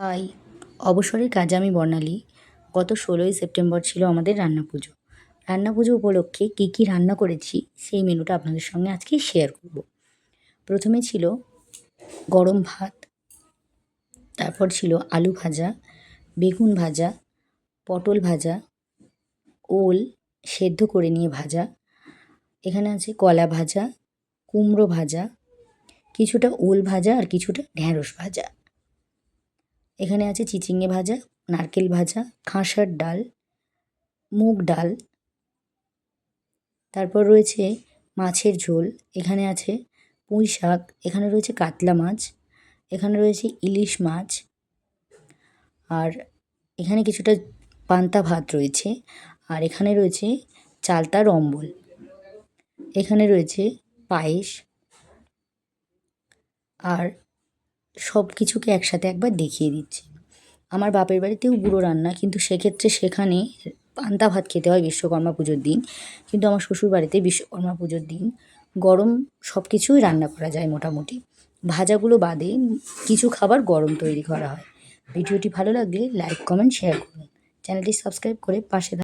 High অবসরের কাজে আমি বর্ণালী। গত ষোলোই সেপ্টেম্বর ছিল আমাদের রান্না পুজো। রান্না পুজো উপলক্ষে কী কী রান্না করেছি সেই মেনুটা আপনাদের সঙ্গে আজকে শেয়ার করব। প্রথমে ছিল গরম ভাত, তারপর ছিল আলু ভাজা, বেগুন ভাজা, পটল ভাজা, ওল সেদ্ধ করে নিয়ে ভাজা। এখানে আছে কলা ভাজা, কুমড়ো ভাজা, কিছুটা ওল ভাজা আর কিছুটা ঢ্যাঁড়স ভাজা। এখানে আছে চিচিঙে ভাজা, নারকেল ভাজা, খাঁসার ডাল, মুগ ডাল। তারপর রয়েছে মাছের ঝোল, এখানে আছে পুঁই শাক, এখানে রয়েছে কাতলা মাছ, এখানে রয়েছে ইলিশ মাছ, আর এখানে কিছুটা পান্তা ভাত রয়েছে, আর এখানে রয়েছে চালতার অম্বল। এখানে রয়েছে পায়েস, আর সব কিছুকে একসাথে একবার দেখিয়ে দিচ্ছি। আমার বাপের বাড়িতেও গুঁড়ো রান্না, কিন্তু সেক্ষেত্রে সেখানে পান্তা ভাত খেতে হয় বিশ্বকর্মা পুজোর দিন। কিন্তু আমার শ্বশুর বাড়িতে বিশ্বকর্মা পুজোর দিন গরম সব কিছুই রান্না করা যায় মোটামুটি। ভাজাগুলো বাদে কিছু খাবার গরম তৈরি করা হয়। ভিডিওটি ভালো লাগলে লাইক, কমেন্ট শেয়ার করুন। চ্যানেলটি সাবস্ক্রাইব করে পাশে